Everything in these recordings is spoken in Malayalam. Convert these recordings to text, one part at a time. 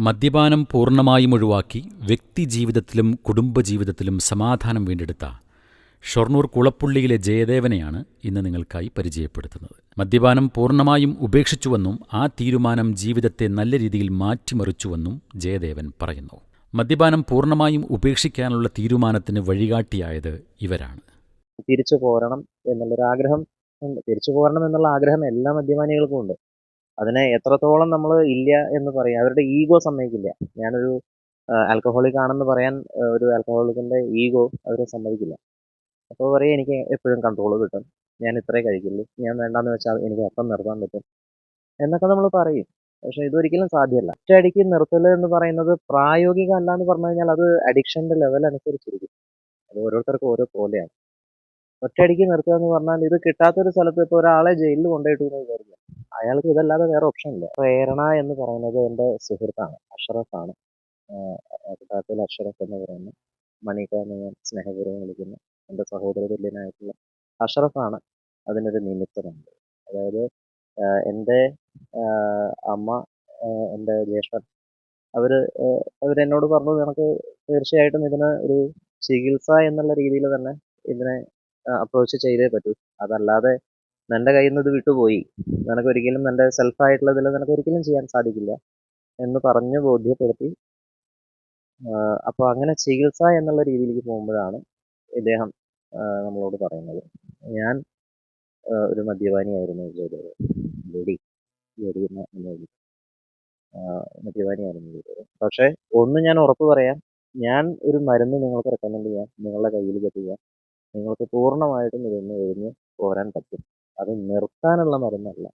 മദ്യപാനം പൂർണമായും ഒഴിവാക്കി വ്യക്തിജീവിതത്തിലും കുടുംബജീവിതത്തിലും സമാധാനം വീണ്ടെടുത്ത ഷൊർണൂർ കുളപ്പുള്ളിയിലെ ജയദേവനെയാണ് ഇന്ന് നിങ്ങൾക്കായി പരിചയപ്പെടുത്തുന്നത്. മദ്യപാനം പൂർണമായും ഉപേക്ഷിച്ചുവെന്നും ആ തീരുമാനം ജീവിതത്തെ നല്ല രീതിയിൽ മാറ്റിമറിച്ചുവെന്നും ജയദേവൻ പറയുന്നു. മദ്യപാനം പൂർണമായും ഉപേക്ഷിക്കാനുള്ള തീരുമാനത്തിന് വഴികാട്ടിയായത് ഇവരാണ്. തിരിച്ചു പോരണം എന്നുള്ളൊരു ആഗ്രഹം ഉണ്ട് തിരിച്ചു പോരണം എന്നുള്ള ആഗ്രഹം എല്ലാ മദ്യപാനികൾക്കും ഉണ്ട്. അതിനെ എത്രത്തോളം നമ്മൾ ഇല്ല എന്ന് പറയും അവരുടെ ഈഗോ സമ്മതിക്കില്ല. ഞാനൊരു ആൽക്കഹോളിക് ആണെന്ന് പറയാൻ ഒരു ആൽക്കഹോളിക്കിന്റെ ഈഗോ അവരെ സമ്മതിക്കില്ല. അപ്പോൾ പറയും എനിക്ക് എപ്പോഴും കൺട്രോൾ കിട്ടും. ഞാൻ ഇത്രേ കഴിക്കുള്ളൂ. ഞാൻ വേണ്ടാന്ന് വെച്ചാൽ എനിക്ക് അപ്പം നിർത്താൻ പറ്റും. എന്നൊക്കെ നമ്മൾ പറയും. പക്ഷെ ഇതൊരിക്കലും സാധ്യമല്ല. ഒറ്റയടിക്ക് നിർത്തൽ എന്ന് പറയുന്നത് പ്രായോഗികം അല്ല എന്ന് പറഞ്ഞു കഴിഞ്ഞാൽ അത് അഡിക്ഷന്റെ ലെവൽ അനുസരിച്ചിരിക്കും. അത് ഓരോരുത്തർക്കും ഓരോ പോലെയാണ്. ഒറ്റയടിക്ക് നിർത്തുക എന്ന് പറഞ്ഞാൽ ഇത് കിട്ടാത്തൊരു സ്ഥലത്ത് ഇപ്പോൾ ഒരാളെ ജയിലിൽ കൊണ്ടുപോയിട്ടു എന്ന് വിചാരിക്കുക. അയാൾക്ക് ഇതല്ലാതെ വേറെ ഓപ്ഷൻ ഇല്ല. പ്രേരണ എന്ന് പറയുന്നത് എന്റെ സുഹൃത്താണ് അഷറഫാണ് യഥാർത്ഥത്തിൽ അഷറഫ് എന്ന് പറയുന്ന മണിക എന്ന് ഞാൻ സ്നേഹപൂർവം വിളിക്കുന്ന എന്റെ സഹോദര തുല്യനായിട്ടുള്ള അഷറഫാണ് അതിനൊരു നിമിത്തമുണ്ട്. അതായത് എന്റെ അമ്മ എന്റെ ജ്യേഷ്ഠൻ അവർ അവരെന്നോട് പറഞ്ഞു നിനക്ക് തീർച്ചയായിട്ടും ഇതിന് ഒരു ചികിത്സ എന്നുള്ള രീതിയിൽ തന്നെ ഇതിനെ അപ്രോച്ച് ചെയ്തേ പറ്റൂ. അതല്ലാതെ നിന്റെ കയ്യിൽ നിന്ന് ഇത് വിട്ടുപോയി. നിനക്ക് ഒരിക്കലും നിന്റെ സെൽഫായിട്ടുള്ളതിൽ നിനക്ക് ഒരിക്കലും ചെയ്യാൻ സാധിക്കില്ല എന്ന് പറഞ്ഞ് ബോധ്യപ്പെടുത്തി. അപ്പോൾ അങ്ങനെ ചികിത്സ എന്നുള്ള രീതിയിലേക്ക് പോകുമ്പോഴാണ് ഇദ്ദേഹം നമ്മളോട് പറയുന്നത്. ഞാൻ ഒരു മദ്യപാനിയായിരുന്നു ചെയ്തത് ലേഡി ലേഡി എന്ന് മദ്യപാനിയായിരുന്നു ചെയ്തത് പക്ഷേ ഒന്ന് ഞാൻ ഉറപ്പ് പറയാം. ഞാൻ ഒരു മരുന്ന് നിങ്ങൾക്ക് റെക്കമെൻഡ് ചെയ്യാം. നിങ്ങളുടെ കയ്യിൽ എത്തിക്കാം. നിങ്ങൾക്ക് പൂർണമായിട്ടും ഇതൊന്ന് ഒഴിഞ്ഞ് പോരാൻ പറ്റും. അത് നിർത്താനുള്ള മരുന്നല്ല.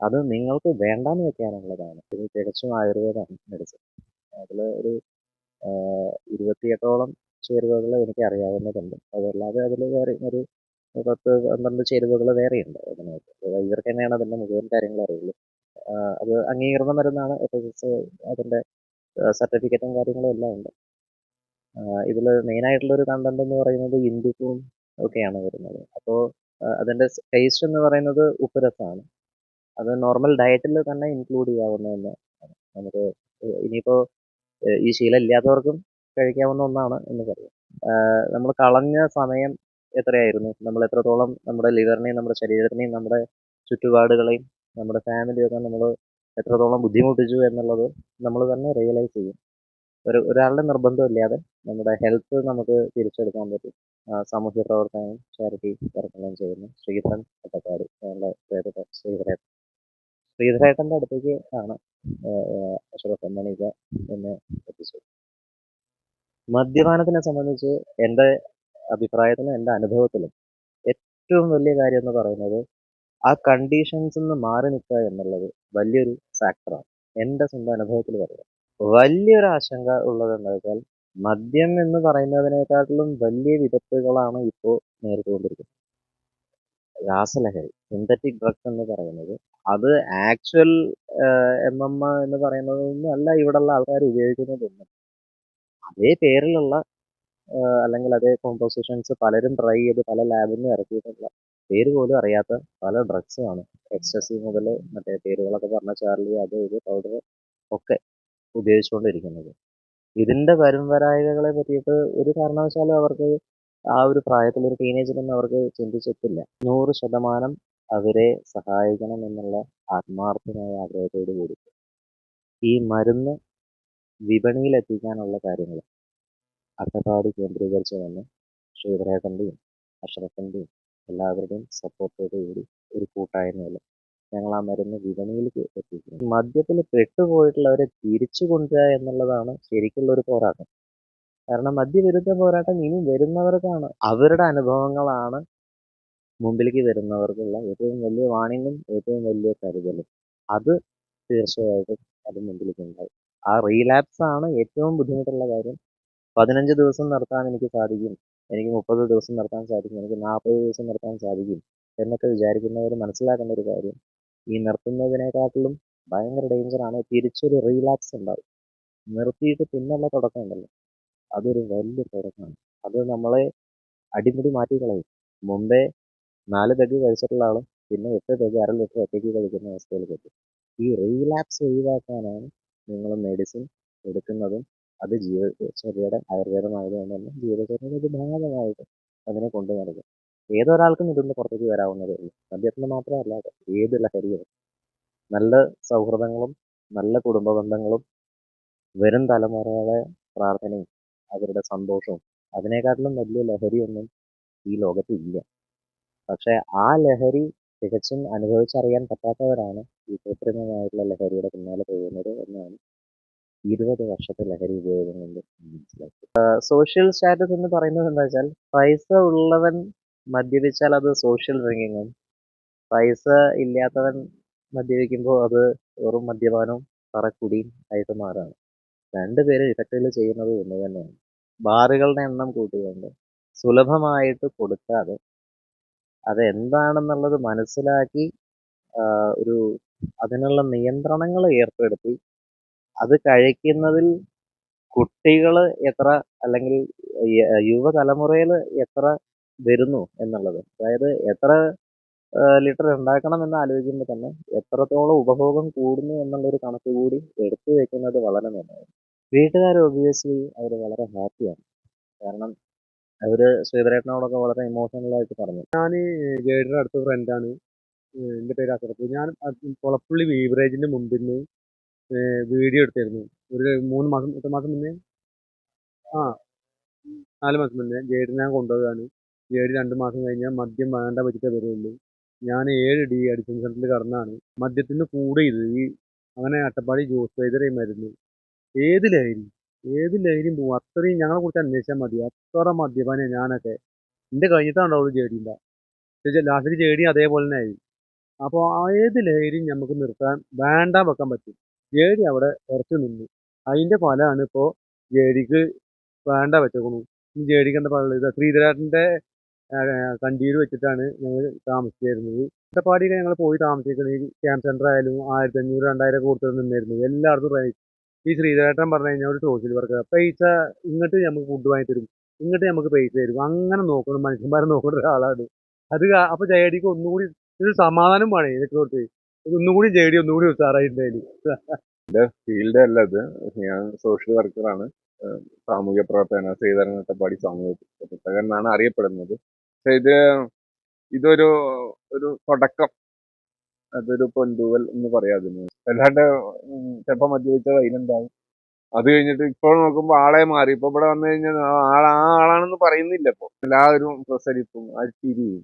അത് നിങ്ങൾക്ക് വേണ്ടാന്ന് വെക്കാനുള്ളതാണ്. ഇത് തികച്ചും ആയുർവേദമാണ് മെഡിസിൻ. അതിൽ ഒരു ഇരുപത്തിയെട്ടോളം ചേരുവകൾ എനിക്ക് അറിയാവുന്നതുണ്ട് അതല്ലാതെ അതിൽ വേറെ ഒരു പത്ത് പന്ത്രണ്ട് ചേരുവകൾ വേറെയുണ്ട് അതിനകത്ത്. അത് ഇവർക്ക് തന്നെയാണ് അതിന്റെ മുഴുവൻ കാര്യങ്ങൾ അറിയുള്ളൂ. അത് അംഗീകൃത മരുന്നാണ്. എഫ് എസ് എസ് അതിന്റെ സർട്ടിഫിക്കറ്റും കാര്യങ്ങളും എല്ലാം ഉണ്ട്. ഇതിൽ മെയിനായിട്ടുള്ളൊരു കണ്ടന്റ് എന്ന് പറയുന്നത് ഇന്ദുപ്പും ഒക്കെയാണ് വരുന്നത്. അപ്പോൾ അതിന്റെ ടേസ്റ്റ് എന്ന് പറയുന്നത് ഉപ്പുരസമാണ് അത് നോർമൽ ഡയറ്റിൽ തന്നെ ഇൻക്ലൂഡ് ചെയ്യാവുന്ന ഒന്നാണ് നമുക്ക് ഇനിയിപ്പോൾ ഈ ശീലം ഇല്ലാത്തവർക്കും കഴിക്കാവുന്ന ഒന്നാണ് എന്ന് പറയാം. നമ്മൾ കളഞ്ഞ സമയം എത്രയായിരുന്നു? നമ്മൾ എത്രത്തോളം നമ്മുടെ ലിവറിനെയും നമ്മുടെ ശരീരത്തിനെയും നമ്മുടെ ചുറ്റുപാടുകളെയും നമ്മുടെ ഫാമിലിയൊക്കെ നമ്മൾ എത്രത്തോളം ബുദ്ധിമുട്ടിച്ചു എന്നുള്ളത് നമ്മൾ തന്നെ റിയലൈസ് ചെയ്യും. ഒരു ഒരാളുടെ നിർബന്ധമില്ലാതെ നമ്മുടെ ഹെൽത്ത് നമുക്ക് തിരിച്ചെടുക്കാൻ പറ്റും. സാമൂഹ്യ പ്രവർത്തനം ചാരിറ്റി വർക്കെല്ലാം ചെയ്യുന്നു ശ്രീധരൻ ഒറ്റപ്പാട് ഞങ്ങളുടെ പ്രിയപ്പെട്ട ശ്രീധരേട്ടൻ. ശ്രീധരേട്ടന്റെ അടുത്തേക്ക് ആണ് അഷറഫ് മണിക എന്നെ എത്തിച്ചത്. മദ്യപാനത്തിനെ സംബന്ധിച്ച് എന്റെ അഭിപ്രായത്തിലും എന്റെ അനുഭവത്തിലും ഏറ്റവും വലിയ കാര്യം എന്ന് പറയുന്നത് ആ കണ്ടീഷൻസ് നിന്ന് മാറി നിൽക്കുക എന്നുള്ളത് വലിയൊരു ഫാക്ടറാണ് എന്റെ സ്വന്തം അനുഭവത്തിൽ പറയാം വലിയൊരു ആശങ്ക ഉള്ളത് എന്താ വെച്ചാൽ മദ്യം എന്ന് പറയുന്നതിനേക്കാട്ടിലും വലിയ വിപത്തുകളാണ് ഇപ്പോൾ നേരിട്ടുകൊണ്ടിരിക്കുന്നത്. രാസലഹരി സിന്തറ്റിക് ഡ്രഗ്സ് എന്ന് പറയുന്നത്. അത് ആക്ച്വൽ എം എം എന്ന് പറയുന്നതൊന്നും അല്ല ഇവിടെയുള്ള ആൾക്കാർ ഉപയോഗിക്കുന്നതൊന്നും അതേ പേരിലുള്ള അല്ലെങ്കിൽ അതേ കോമ്പോസിഷൻസ് പലരും ട്രൈ ചെയ്ത് പല ലാബിൽ നിന്ന് ഇറക്കിയിട്ടുള്ള പേര് പോലും അറിയാത്ത പല ഡ്രഗ്സുമാണ് എക്സസി മുതൽ മറ്റേ പേരുകളൊക്കെ പറഞ്ഞ ചാർലി അത് ഇത് പൗഡർ ഒക്കെ ഉപയോഗിച്ചുകൊണ്ടിരിക്കുന്നത്. ഇതിന്റെ വരുംവരായികകളെ പറ്റിയിട്ട് ഒരു കാരണവശാലും അവർക്ക് ആ ഒരു പ്രായത്തിൽ ഒരു ടീനേജിലൊന്നും അവർക്ക് ചിന്തിച്ചെത്തില്ല നൂറ് ശതമാനം അവരെ സഹായിക്കണം എന്നുള്ള ആത്മാർത്ഥമായ ആഗ്രഹത്തോടു കൂടി. ഈ മരുന്ന് വിപണിയിൽ എത്തിക്കാനുള്ള കാര്യങ്ങൾ അട്ടപ്പാടി കേന്ദ്രീകരിച്ച് തന്നെ ശ്രീധരേട്ടന്റെയും അഷ്റഫിന്റെയും എല്ലാവരുടെയും സപ്പോർട്ടോടു കൂടി ഒരു കൂട്ടായ്മയിൽ ഞങ്ങൾ ആ മരുന്ന് വിപണിയിലേക്ക് എത്തിക്കുന്നത്. മദ്യത്തിൽ പെട്ടുപോയിട്ടുള്ളവരെ തിരിച്ചു കൊണ്ടുവരിക എന്നുള്ളതാണ് ശരിക്കുള്ള ഒരു പോരാട്ടം. കാരണം മദ്യവിരുദ്ധ പോരാട്ടം ഇനി വരുന്നവർക്കാണ്. അവരുടെ അനുഭവങ്ങളാണ് മുമ്പിലേക്ക് വരുന്നവർക്കുള്ള ഏറ്റവും വലിയ വാണിംഗും ഏറ്റവും വലിയ കരുതലും. അത് തീർച്ചയായിട്ടും അത് മുമ്പിലേക്ക് ഉണ്ടാവും. ആ റീലാപ്സ് ആണ് ഏറ്റവും ബുദ്ധിമുട്ടുള്ള കാര്യം. പതിനഞ്ച് ദിവസം നടത്താൻ എനിക്ക് സാധിക്കും. എനിക്ക് മുപ്പത് ദിവസം നടത്താൻ സാധിക്കും. എനിക്ക് നാൽപ്പത് ദിവസം നടത്താൻ സാധിക്കും എന്നൊക്കെ വിചാരിക്കുന്നവർ മനസ്സിലാക്കേണ്ട ഒരു കാര്യം. ഈ നിർത്തുന്നതിനെക്കാട്ടിലും ഭയങ്കര ഡേഞ്ചറാണ് തിരിച്ചൊരു റീലാപ്സ് ഉണ്ടാവും. നിർത്തിയിട്ട് പിന്നുള്ള തുടക്കം ഉണ്ടല്ലോ. അതൊരു വലിയ തുടക്കമാണ് അത് നമ്മളെ അടിമുടി മാറ്റി കളയും. മുമ്പേ നാല് തെഗ് കഴിച്ചിട്ടുള്ള ആളും പിന്നെ എട്ട് തെഗ് അര ലിറ്റർ ഒറ്റയ്ക്ക് കഴിക്കുന്ന അവസ്ഥയിലേക്ക് എത്തും. ഈ റീലാക്സ് ഒഴിവാക്കാനാണ് നിങ്ങൾ മെഡിസിൻ എടുക്കുന്നതും അത് ജീവിതചര്യയുടെ ആയുർവേദമായതുകൊണ്ട് തന്നെ ജീവിതചര്യയുടെ ഒരു ഭാഗമായിട്ട് അതിനെ കൊണ്ടു നടക്കും ഏതൊരാൾക്കും ഇതിൽ നിന്ന് പുറത്തേക്ക് വരാവുന്നതേ ഉള്ളൂ. മദ്യത്തിന് മാത്രമല്ല ഏത് ലഹരിയും നല്ല സൗഹൃദങ്ങളും നല്ല കുടുംബ ബന്ധങ്ങളും വരും തലമുറകളെ പ്രാർത്ഥനയും അവരുടെ സന്തോഷവും. അതിനെക്കാട്ടിലും വലിയ ലഹരിയൊന്നും ഈ ലോകത്ത് ഇല്ല. പക്ഷേ ആ ലഹരി തികച്ചും അനുഭവിച്ചറിയാൻ പറ്റാത്തവരാണ് ഈ കൃത്രിമമായിട്ടുള്ള ലഹരിയുടെ പിന്നാലെ പോകുന്നത് എന്നാണ് ഇരുപത് വർഷത്തെ ലഹരി ഉപയോഗം കൊണ്ട് മനസ്സിലാക്കി സോഷ്യൽ സ്റ്റാറ്റസ് എന്ന് പറയുന്നത് എന്താ വെച്ചാൽ പൈസ ഉള്ളവൻ മദ്യപിച്ചാൽ അത് സോഷ്യൽ ഡ്രിങ്കിങ്ങും പൈസ ഇല്ലാത്തവൻ മദ്യപിക്കുമ്പോൾ അത് വെറും മദ്യപാനവും പറക്കുടിയും ആയിട്ട് മാറാണ് രണ്ടുപേരും ഇഫക്റ്റിൽ ചെയ്യുന്നത് ഒന്ന് തന്നെയാണ്. ബാറുകളുടെ എണ്ണം കൂട്ടിക്കൊണ്ട് സുലഭമായിട്ട് കൊടുക്കാതെ അതെന്താണെന്നുള്ളത് മനസ്സിലാക്കി ഒരു അതിനുള്ള നിയന്ത്രണങ്ങൾ ഏർപ്പെടുത്തി അത് കഴിക്കുന്നതിൽ കുട്ടികൾ എത്ര അല്ലെങ്കിൽ യുവതലമുറയിൽ എത്ര വരുന്നു എന്നുള്ളത്. അതായത് എത്ര ലിറ്റർ ഉണ്ടാക്കണം എന്ന് ആലോചിക്കുമ്പോൾ തന്നെ എത്രത്തോളം ഉപഭോഗം കൂടുന്നു എന്നുള്ളൊരു കണക്ക് കൂടി എടുത്തു വെക്കുന്നത് വളരെ നല്ലതാണ് വീട്ടുകാർ ഒബിയസ്ലി അവർ വളരെ ഹാപ്പിയാണ് കാരണം അവർ ശ്രീധരേട്ടനോടൊക്കെ വളരെ ഇമോഷണലായിട്ട് പറഞ്ഞു. പറഞ്ഞു ഗൈഡിന്റെ അടുത്ത ഫ്രണ്ടാണ് എന്റെ പേര് അസറത്ത്. ഞാൻ അത് കൊളപ്പള്ളി മുമ്പിൽ നിന്ന് വീഡിയോ എടുത്തിരുന്നു. ഒരു മൂന്ന് മാസം എത്ര മാസം മുന്നേ? ആ നാല് മാസം മുന്നേ ഗൈഡിനെ ഞാൻ കൊണ്ടുപോകാണ് ഒരു രണ്ട് മാസം കഴിഞ്ഞാൽ മദ്യം വേണ്ട വെച്ചിട്ടേ വരുള്ളൂ. ഞാൻ ഏഴ് ഡി അഡിക്ഷൻ സെന്ററിൽ കടന്നാണ്. മദ്യത്തിന് കൂടെ ഇത് ഈ അങ്ങനെ അട്ടപ്പാടി ജ്യൂസ് വൈദ്യർ ഈ മരുന്ന്. ഏത് ലഹരി? ഏത് ലഹരിയും പോകും അത്രയും ഞങ്ങളെ കുറിച്ച് അന്വേഷിച്ചാൽ മതി. അത്ര മദ്യപാനിയാണ് ഞാനൊക്കെ. എന്റെ കഴിഞ്ഞിട്ടാണോ ചേടിയില്ല ലാസ്റ്റിൽ ജേടി അതേപോലെ തന്നെ ആയി. അപ്പോൾ ഏത് ലഹരിയും നമുക്ക് നിർത്താൻ വേണ്ട വെക്കാൻ പറ്റും. ജേടി അവിടെ ഉറച്ചു നിന്നു. അതിന്റെ ഫലമാണ് ഇപ്പോൾ ജേടിക്ക് വേണ്ട വെച്ചേക്കണു. ഈ ജേടിക്ക് എന്താ പറയുള്ളത് ശ്രീധരാട്ടന്റെ കണ്ടിയിൽ വെച്ചിട്ടാണ് ഞങ്ങൾ താമസിച്ചിരുന്നത്. അട്ടപ്പാടിയിൽ ഞങ്ങൾ പോയി താമസിക്കുന്നത് ക്യാമ്പ് സെന്റർ ആയാലും ആയിരത്തി അഞ്ഞൂറ് രണ്ടായിരം കൊടുത്തത് കൊടുത്ത് നിന്നായിരുന്നു എല്ലായിടത്തും റേറ്റ് ഈ ശ്രീധരേട്ടൻ പറഞ്ഞു കഴിഞ്ഞാൽ ഒരു സോഷ്യൽ വർക്കർ പൈസ ഇങ്ങോട്ട് നമുക്ക് ഫുഡ് വാങ്ങി തരും. ഇങ്ങോട്ട് നമുക്ക് പൈസ തരും. അങ്ങനെ നോക്കണം. മനുഷ്യന്മാരെ നോക്കുന്ന ഒരാളാണ്. അത് അപ്പോൾ അപ്പൊ ജയടിക്ക് ഒന്നുകൂടി ഒരു സമാധാനം വേണേ ഇതൊക്കെ കൊടുത്ത്. ഒന്നുകൂടി ജയടി ഒന്നുകൂടി ഉഷാറായിട്ടുണ്ടായിരുന്നു ഫീൽഡ് അല്ല അത് ഞാൻ സോഷ്യൽ വർക്കറാണ് സാമൂഹ്യ പ്രവർത്തകനാണ്. ശ്രീധരൻ അട്ടപ്പാടി സാമൂഹ്യ പ്രവർത്തകൻ എന്നാണ് അറിയപ്പെടുന്നത്. ഇത് ഇതൊരു ഒരു തുടക്കം. അതൊരു പൊന്തൂവൽ എന്ന് പറയാം അതിന്. അല്ലാണ്ട് ചിലപ്പോൾ ചിലപ്പോ മദ്യപിച്ച വൈലുണ്ടാവും അത് കഴിഞ്ഞിട്ട് ഇപ്പോൾ നോക്കുമ്പോൾ ആളെ മാറി. ഇപ്പൊ ഇവിടെ വന്നു കഴിഞ്ഞാൽ ആ ആൾ ആ ആളാണെന്ന് പറയുന്നില്ല ഇപ്പൊ. എല്ലാവരും പ്രസരിപ്പും അടിച്ചിരിയും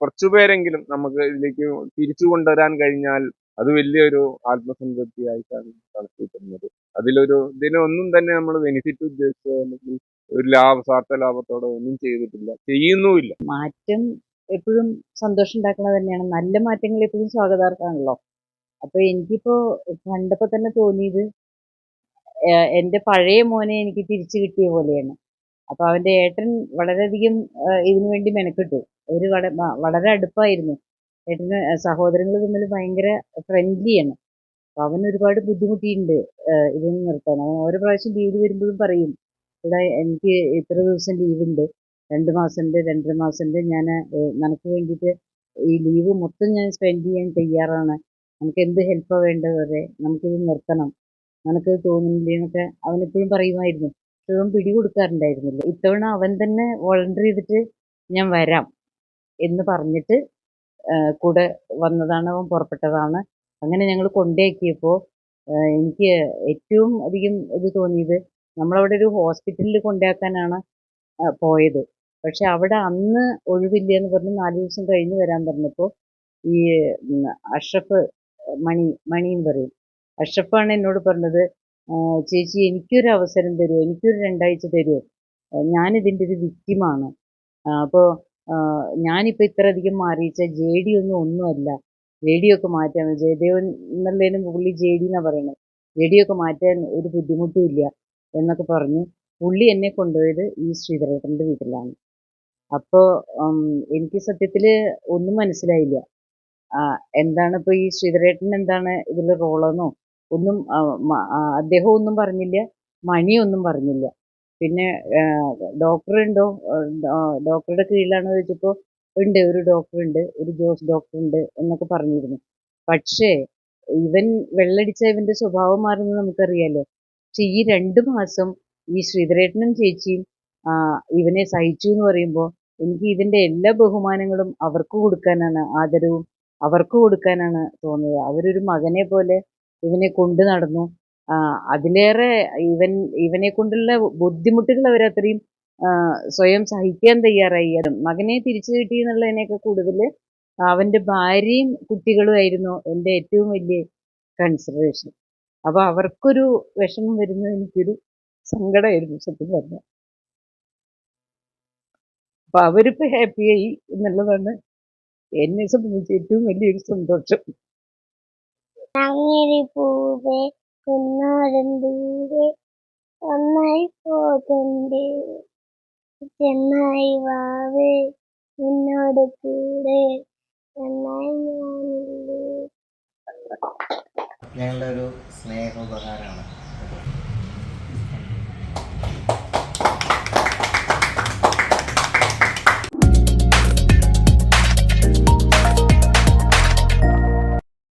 കുറച്ചു പേരെങ്കിലും നമുക്ക് ഇതിലേക്ക് തിരിച്ചു കൊണ്ടുവരാൻ കഴിഞ്ഞാൽ അത് വലിയൊരു ആത്മസംതൃപ്തി ആയിട്ടാണ് കണക്കൂട്ടുന്നത്. അതിലൊരു ഇതിനൊന്നും തന്നെ നമ്മൾ ബെനിഫിറ്റ് ഉദ്ദേശിച്ചോ അല്ലെങ്കിൽ ഒരു ലാഭ സ്വാർത്ഥ ലാഭത്തോടെ ഒന്നും ചെയ്തിട്ടില്ല. ചെയ്യുന്നുമില്ല. മാറ്റം എപ്പോഴും സന്തോഷം ഉണ്ടാക്കുന്നത് തന്നെയാണ്. നല്ല മാറ്റങ്ങൾ എപ്പോഴും സ്വാഗതാർഹമാണല്ലോ. അപ്പൊ എനിക്കിപ്പോ കണ്ടപ്പോ തന്നെ തോന്നിയത് എന്റെ പഴയ മോനെ എനിക്ക് തിരിച്ചു കിട്ടിയ പോലെയാണ്. അപ്പൊ അവന്റെ ഏട്ടൻ വളരെയധികം ഇതിനു വേണ്ടി മെനക്കെട്ടു. അവർ വളരെ അടുപ്പായിരുന്നു. ഏട്ടന് സഹോദരങ്ങൾ തമ്മിൽ ഭയങ്കര ഫ്രണ്ട്ലിയാണ് അപ്പൊ അവൻ ഒരുപാട് ബുദ്ധിമുട്ടിയിട്ടുണ്ട് ഇതൊന്നും നിർത്താൻ. അവൻ ഓരോ പ്രാവശ്യം ലീവ് വരുമ്പോഴും പറയും ഇവിടെ എനിക്ക് ഇത്ര ദിവസം ലീവ് ഉണ്ട് രണ്ട് മാസമുണ്ട് രണ്ടര മാസമുണ്ട് ഞാൻ നിനക്ക് വേണ്ടിയിട്ട് ഈ ലീവ് മൊത്തം ഞാൻ സ്പെൻഡ് ചെയ്യാൻ തയ്യാറാണ്. നമുക്ക് എന്ത് ഹെൽപ്പാണ് വേണ്ടത് വരെ നമുക്കിത് നിർത്തണം. നിനക്ക് തോന്നുന്നില്ലേ എന്നൊക്കെ അവൻ എപ്പോഴും പറയുമായിരുന്നു. ഇപ്പോഴും പിടി കൊടുക്കാറുണ്ടായിരുന്നില്ല ഇത്തവണ അവൻ തന്നെ വോളണ്ടറി ചെയ്തിട്ട് ഞാൻ വരാം എന്ന് പറഞ്ഞിട്ട് കൂടെ വന്നതാണ് അവൻ പുറപ്പെട്ടതാണ്. അങ്ങനെ ഞങ്ങൾ കൊണ്ടേക്കിയപ്പോൾ എനിക്ക് ഏറ്റവും അധികം ഇത് തോന്നിയത് നമ്മളവിടെ ഒരു ഹോസ്പിറ്റലിൽ കൊണ്ടാക്കാനാണ് പോയത്. പക്ഷെ അവിടെ അന്ന് ഒഴിവില്ല എന്ന് പറഞ്ഞ് നാല് ദിവസം കഴിഞ്ഞ് വരാൻ പറഞ്ഞപ്പോൾ ഈ അഷ്റഫ് മണി മണിയും പറയും. അഷ്റഫാണ് എന്നോട് പറഞ്ഞത് "ആ, ചേച്ചി എനിക്കൊരു അവസരം തരുമോ എനിക്കൊരു രണ്ടാഴ്ച തരുമോ ഞാനിതിന്റെ ഒരു വിക്റ്റിമാണ് അപ്പോൾ ഞാനിപ്പോൾ ഇത്ര അധികം മാറിയിച്ച ജെ ഡി ഒന്നും ഒന്നുമല്ല. ജെ ഡി ഒക്കെ മാറ്റാൻ ജയദേവൻ എന്നുള്ളതിനും പുള്ളി ജെ ഡി എന്നാണ് പറയുന്നത് ജെ ഡി ഒക്കെ മാറ്റാൻ ഒരു ബുദ്ധിമുട്ടും ഇല്ല എന്നൊക്കെ പറഞ്ഞു പുള്ളി എന്നെ കൊണ്ടുപോയത് ഈ ശ്രീധരേട്ടന്റെ വീട്ടിലാണ്. അപ്പോൾ എനിക്ക് സത്യത്തിൽ ഒന്നും മനസ്സിലായില്ല. എന്താണ് ഇപ്പോൾ ഈ ശ്രീധരേട്ടൻ എന്താണ് ഇതിൽ റോളെന്നോ ഒന്നും അദ്ദേഹം ഒന്നും പറഞ്ഞില്ല മണിയൊന്നും പറഞ്ഞില്ല. പിന്നെ ഡോക്ടർ ഉണ്ടോ ഡോക്ടറുടെ കീഴിലാണോ ചോദിച്ചപ്പോൾ ഉണ്ട് ഒരു ഡോക്ടർ ഉണ്ട് ഒരു ജോസ് ഡോക്ടർ ഉണ്ട് എന്നൊക്കെ പറഞ്ഞിരുന്നു. പക്ഷേ ഇവൻ വെള്ളടിച്ച ഇവന്റെ സ്വഭാവം മാറുന്നത് നമുക്കറിയാലോ. പക്ഷെ ഈ രണ്ട് മാസം ഈ ശ്രീധരേട്ടനും ചേച്ചിയും ഇവനെ സഹിച്ചു എന്ന് പറയുമ്പോൾ എനിക്ക് ഇതിന്റെ എല്ലാ ബഹുമാനങ്ങളും അവർക്ക് കൊടുക്കാനാണ് ആദരവും അവർക്ക് കൊടുക്കാനാണ് തോന്നിയത്. അവരൊരു മകനെ പോലെ ഇവനെ കൊണ്ടു നടന്നു. അതിലേറെ ഇവൻ ഇവനെ കൊണ്ടുള്ള ബുദ്ധിമുട്ടുകൾ അവരത്രയും സ്വയം സഹിക്കാൻ തയ്യാറായി. മകനെ തിരിച്ചു കിട്ടി എന്നുള്ളതിനൊക്കെ കൂടുതൽ അവന്റെ ഭാര്യയും കുട്ടികളും ആയിരുന്നു എന്റെ ഏറ്റവും വലിയ കൺസിഡറേഷൻ അപ്പോൾ അവർക്കൊരു വിഷമം വരുന്നത് എനിക്കൊരു സങ്കടമായിരുന്നു സത്യം പറഞ്ഞ. അപ്പൊ അവരിപ്പോ ഹാപ്പിയായി എന്നുള്ളതാണ് എന്നെ സംബന്ധിച്ച് ഏറ്റവും വലിയൊരു സന്തോഷം. പൂവേ ദൂരെ ഒന്നായി പോകണ്ടേ. ചെന്നായി വാവേ നിന്നോട് കൂടെ. നന്നായി ഞാനില്ലേ. ഞങ്ങളുടെ ഒരു സ്നേഹോപകാരമാണ്.